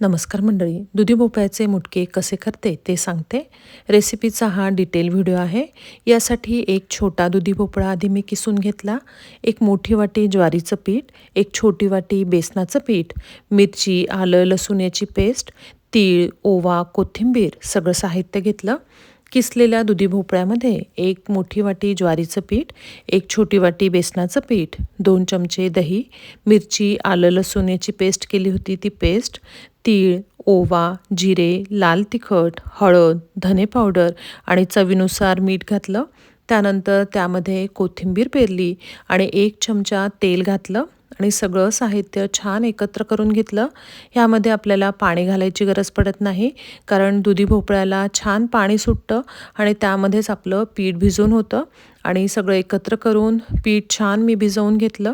नमस्कार मंडळी दुधी भोपळ्याचे मुटके कसे करते ते सांगते. रेसिपीचा हा डिटेल व्हिडिओ आहे. यासाठी एक छोटा दुधी भोपळा आधी मी किसून घेतला. एक मोठी वाटी ज्वारीचं पीठ एक छोटी वाटी बेसनाचं पीठ मिरची आलं लसूण याची पेस्ट तीळ ओवा कोथिंबीर सगळं साहित्य घेतलं. किसलेल्या दुधी भोपळ्यामध्ये एक मोठी वाटी ज्वारीचं पीठ एक छोटी वाटी बेसनाचं पीठ दोन चमचे दही मिरची आलं लसूण याची पेस्ट केली होती ती पेस्ट तीळ ओवा जिरे लाल तिखट हळद धने पावडर आणि चवीनुसार मीठ घातलं. त्यानंतर त्यामध्ये कोथिंबीर पेरली आणि एक चमचा तेल घातलं आणि सगळं साहित्य छान एकत्र करून घेतलं. ह्यामध्ये आपल्याला पाणी घालायची गरज पडत नाही कारण दुधी भोपळ्याला छान पाणी सुटतं आणि त्यामध्येच आपलं पीठ भिजून होतं. आणि सगळं एकत्र करून पीठ छान मी भिजवून घेतलं.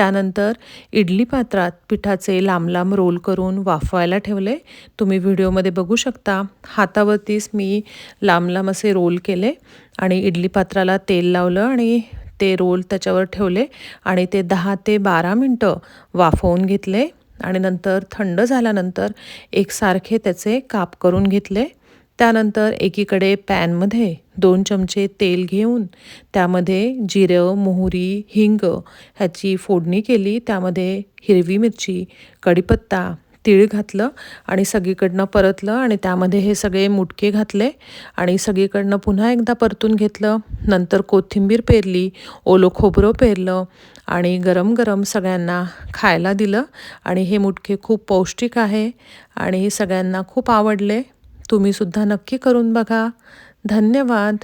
त्यानंतर इडली पात्रात पिठाचे लांब लांब रोल करून वाफवायला ठेवले. तुम्ही व्हिडिओमध्ये बघू शकता हातावरतीच मी लांब लांब असे रोल केले आणि इडली पात्राला तेल लावलं आणि ते रोल त्याच्यावर ठेवले आणि ते दहा ते बारा मिनटं वाफवून घेतले आणि नंतर थंड झाल्यानंतर एकसारखे त्याचे काप करून घेतले. त्यानंतर एकीकडे पॅनमध्ये दोन चमचे तेल घेऊन त्यामध्ये जिरं मोहरी हिंग ह्याची फोडणी केली. त्यामध्ये हिरवी मिरची कढीपत्ता तीळ घातलं आणि सगळीकडनं परतलं आणि त्यामध्ये हे सगळे मुटके घातले आणि सगळीकडनं पुन्हा एकदा परतून घेतलं. नंतर कोथिंबीर पेरली ओलं खोबरं पेरलं आणि गरम गरम सगळ्यांना खायला दिलं. आणि हे मुटके खूप पौष्टिक आहे आणि सगळ्यांना खूप आवडले. तुम्हीसुद्धा नक्की करून बघा. धन्यवाद.